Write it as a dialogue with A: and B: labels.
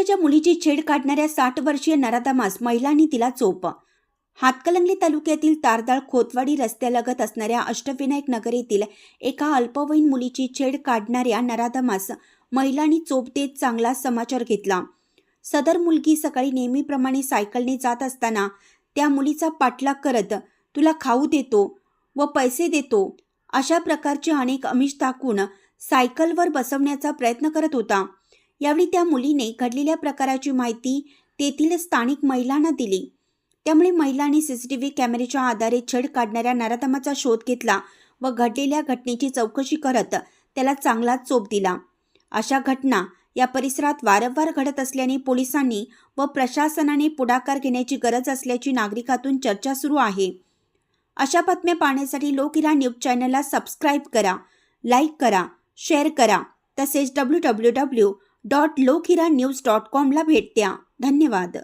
A: वर्षाच्या मुलीची छेड काढणाऱ्या साठ वर्षीय नराधमास महिलांनी तिला चोप. हातकलंगली तालुक्यातील तारदाळ खोतवाडी रस्त्यालगत असणाऱ्या अष्टविनायक नगर येथील एका अल्पवयीन मुलीची छेड काढणाऱ्या नराधमास महिलांनी चोप देत चांगला समाचार घेतला. सदर मुलगी सकाळी नेहमीप्रमाणे सायकलने जात असताना त्या मुलीचा पाठलाग करत तुला खाऊ देतो व पैसे देतो. अशा प्रकारचे अनेक अमिष दाखवून सायकलवर बसवण्याचा प्रयत्न करत होता. यावेळी त्या मुलीने घडलेल्या प्रकाराची माहिती तेथील स्थानिक महिलांना दिली. त्यामुळे महिलांनी सीसीटीव्ही कॅमेऱ्याच्या आधारे छेड काढणाऱ्या नराधमाचा शोध घेतला व घडलेल्या घटनेची चौकशी करत त्याला चांगला चोप दिला. अशा घटना या परिसरात वारंवार घडत असल्याने पोलिसांनी व प्रशासनाने पुढाकार घेण्याची गरज असल्याची नागरिकातून चर्चा सुरू आहे. अशा बातम्या पाहण्यासाठी लोकहिरा न्यूज चॅनलला सबस्क्राईब करा लाईक करा शेअर करा. तसेच W W W dot Lokhira news dot कॉमला भेट द्या. धन्यवाद.